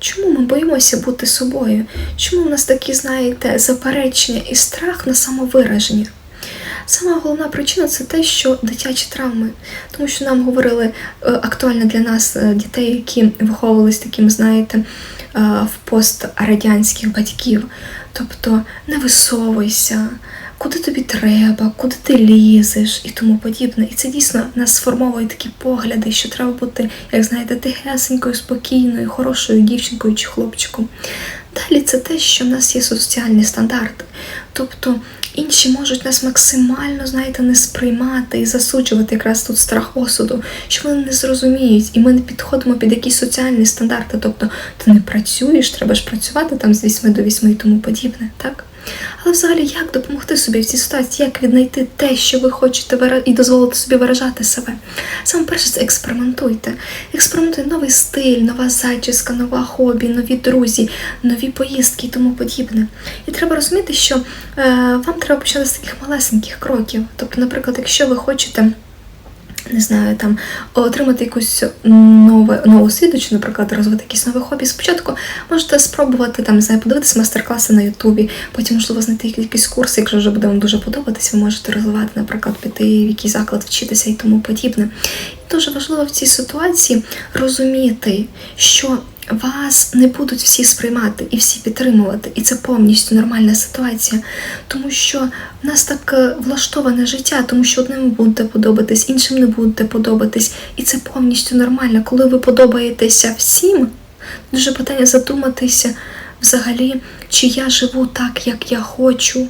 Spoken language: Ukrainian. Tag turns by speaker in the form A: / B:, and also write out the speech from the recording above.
A: Чому ми боїмося бути собою? Чому в нас такі, знаєте, заперечення і страх на самовираження? Сама головна причина це те, що дитячі травми, тому що нам говорили е, актуально для нас е, дітей, які виховувались таким, знаєте, е, в пострадянських батьків. Тобто не висовуйся, куди тобі треба, куди ти лізеш і тому подібне. І це дійсно нас сформовує такі погляди, що треба бути, як знаєте, тихесенькою, спокійною, хорошою дівчинкою чи хлопчиком. Далі це те, що в нас є соціальні стандарти. Тобто інші можуть нас максимально, знаєте, не сприймати і засуджувати якраз тут страх осуду, що вони не зрозуміють, і ми не підходимо під якісь соціальні стандарти. Тобто ти не працюєш, треба ж працювати там з 8 до 8 і тому подібне, так? Але взагалі, як допомогти собі в цій ситуації, як віднайти те, що ви хочете і дозволити собі виражати себе? Саме перше це експериментуйте. Експериментуйте новий стиль, нова зачіска, нова хобі, нові друзі, нові поїздки і тому подібне. І треба розуміти, що е, вам треба почати з таких малесеньких кроків. Тобто, наприклад, якщо ви хочете. Не знаю, там отримати якусь нове нову освіту, чи, наприклад, розвити якісь нове хобі. Спочатку можете спробувати там, не знаю, подивитися майстер-класи на Ютубі, потім, можливо, знайти якісь курси, якщо вже буде вам дуже подобатись, ви можете розвивати, наприклад, піти в якийсь заклад вчитися і тому подібне. І дуже важливо в цій ситуації розуміти, що вас не будуть всі сприймати і всі підтримувати, і це повністю нормальна ситуація, тому що в нас так е, влаштоване життя, тому що одним будете подобатись, іншим не будете подобатись, і це повністю нормально. Коли ви подобаєтеся всім, дуже питання задуматися взагалі, чи я живу так, як я хочу,